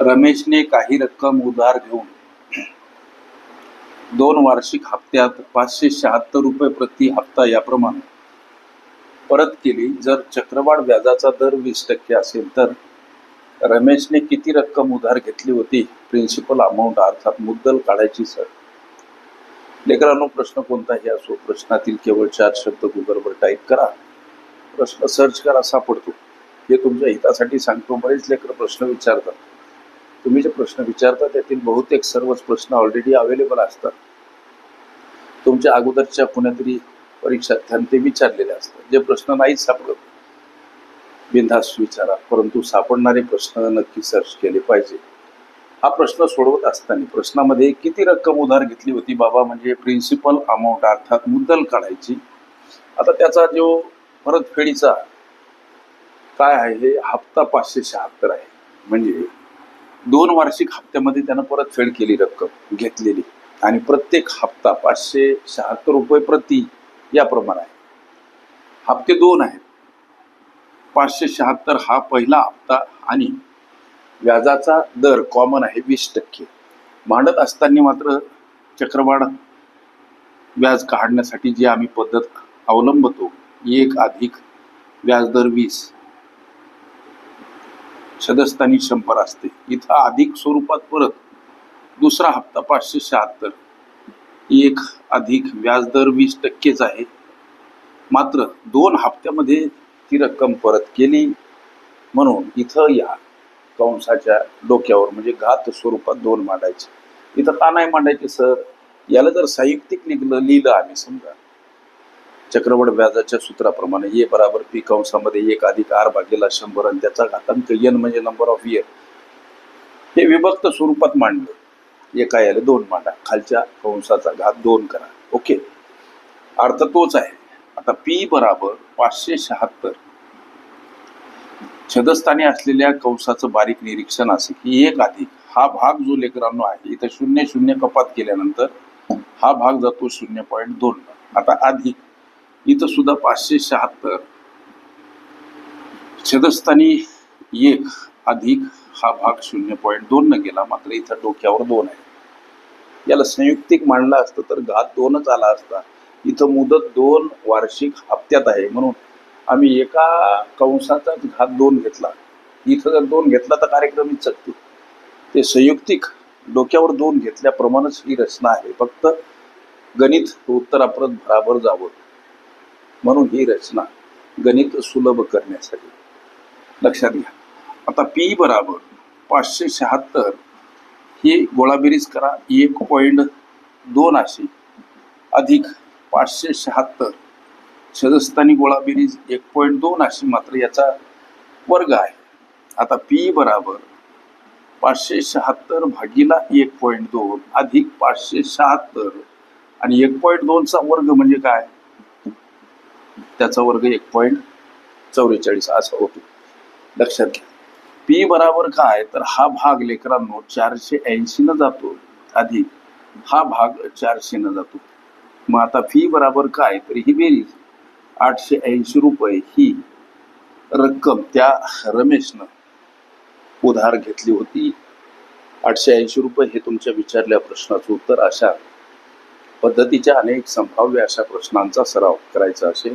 रमेशने काही रक्कम उधार घेऊन दोन वार्षिक हप्त्यात पाचशे शहात्तर रुपये प्रति हप्ता याप्रमाणे परत केली. जर चक्रवाढ व्याजाचा दर वीस टक्के असेल तर रमेशने किती रक्कम उधार घेतली होती? प्रिन्सिपल अमाऊंट अर्थात मुद्दल काढायची सर लेकरांनो प्रश्न कोणताही असो प्रश्नातील केवळ चार शब्द गुगलवर टाईप करा. प्रश्न सर्च करा सापडतो हे तुमच्या हितासाठी सांगतो. बरेच लेकर प्रश्न विचारतात. तुम्ही जे प्रश्न विचारता त्यातील बहुतेक सर्वच प्रश्न ऑलरेडी अवेलेबल असतात. तुमच्या अगोदरच्या कुणीतरी परीक्षार्थ्यांनी ते विचारलेले असतात. जे प्रश्न नाहीच सापडत बिनधास्त विचारा. परंतु सापडणारे प्रश्न नक्की सर्च केले पाहिजे. हा प्रश्न सोडवत असताना प्रश्नामध्ये किती रक्कम उधार घेतली होती बाबा? म्हणजे प्रिन्सिपल अमाऊंट अर्थात मुद्दल काढायची. आता त्याचा जो परतफेडीचा काय आहे हे हप्ता पाचशे शहात्तर आहे. म्हणजे दोन वार्षिक हप्त्यामध्ये त्यानं परतफेड केली रक्कम घेतलेली. आणि प्रत्येक हप्ता पाचशे शहात्तर रुपये प्रति याप्रमाणे आहे. हप्ते दोन आहेत. पाचशे शहात्तर हा पहिला हप्ता आणि व्याजाचा दर कॉमन आहे वीस टक्के. मांडत असताना मात्र चक्रवाढ व्याज काढण्यासाठी जी आम्ही पद्धत अवलंबतो एक अधिक व्याजदर वीस. सदस्थानी शंभर असते. इथं अधिक स्वरूपात परत दुसरा हप्ता पाचशे शहात्तर. एक अधिक व्याजदर वीस टक्केच आहे. मात्र दोन हप्त्यामध्ये ती रक्कम परत केली. म्हणून इथं या कंसाच्या डोक्यावर म्हणजे घात स्वरूपात दोन मांडायचे. इथं का नाही मांडायचे सर? याला जर साहित्यिक लिहिलं लिहिलं आम्ही समजा. चक्रवाढ व्याजाच्या सूत्राप्रमाणे ए बराबर पी कंसामध्ये एक अधिक आर भागेला शंभर आणि त्याचा घातांक एन म्हणजे नंबर ऑफ इयर हे विभक्त स्वरूपात मांडलं. एका याला दोन मांडा. खालच्या कंसाचा घात दोन करा. ओके? अर्थ तोच आहे. आता पी बराबर पाचशे शहात्तर. छदस्थानी असलेल्या कंसाचं बारीक निरीक्षण असे की एक अधिक हा भाग जो लेकरांनो आहे इथं शून्य शून्य कपात केल्यानंतर हा भाग जातो शून्य पॉईंट दोन. आता अधिक इथं सुद्धा पाचशे शहात्तर. छदस्थानी एक अधिक हा भाग शून्य पॉईंट दोन न गेला मात्र इथं डोक्यावर दोन आहे. याला संयुक्तिक मांडला असतं तर घात दोनच आला असता. इथं मुदत दोन वार्षिक हप्त्यात आहे. म्हणून आम्ही एका कंसाचाच घात दोन घेतला. इथं जर दोन घेतला तर कार्यक्रमीच चकतो ते संयुक्तिक डोक्यावर दोन घेतल्याप्रमाणेच ही रचना आहे. फक्त गणित उत्तराप्रत बराबर जावं. म्हणून ही रचना गणित सुलभ करण्यासाठी. लक्षात घ्या. आता पी बराबर पाचशे शहात्तर ही गोळाबेरीज करा. एक पॉईंट दोन अशी अधिक पाचशे शहात्तर. सदस्तानी गोळाबेरीज एक पॉईंट दोन अशी मात्र याचा वर्ग आहे. आता पी बराबर पाचशे शहात्तर भागीला एक पॉईंट दोन अधिक पाचशे शहात्तर. आणि एक पॉईंट दोनचा वर्ग म्हणजे काय? त्याचा वर्ग एक पॉईंट चौवेचाळीस असा होतो. लक्षात घ्या. पी बराबर काय? तर हा भाग लेकरांनो चारशे ऐंशी न जातो. अधिक. हा भाग चारशे न जातो. मग आता फी बराबर काय? तर ही बेरीज. आठशे ऐंशी रुपये ही रक्कम त्या रमेशनं उधार घेतली होती. आठशे ऐंशी रुपये हे तुमच्या विचारल्या प्रश्नाचं उत्तर अशा पद्धतीच्या अनेक संभाव्य अशा प्रश्नांचा सराव करायचा असेल.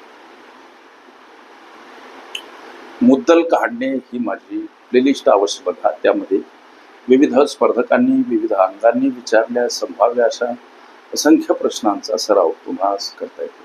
मुद्दल काढणे ही माझी प्लेलिस्ट अवश्य बघा. त्यामध्ये विविध स्पर्धकांनी विविध अंगांनी विचारल्या संभाव्य अशा असंख्य प्रश्नांचा सराव तुम्हाला करता येईल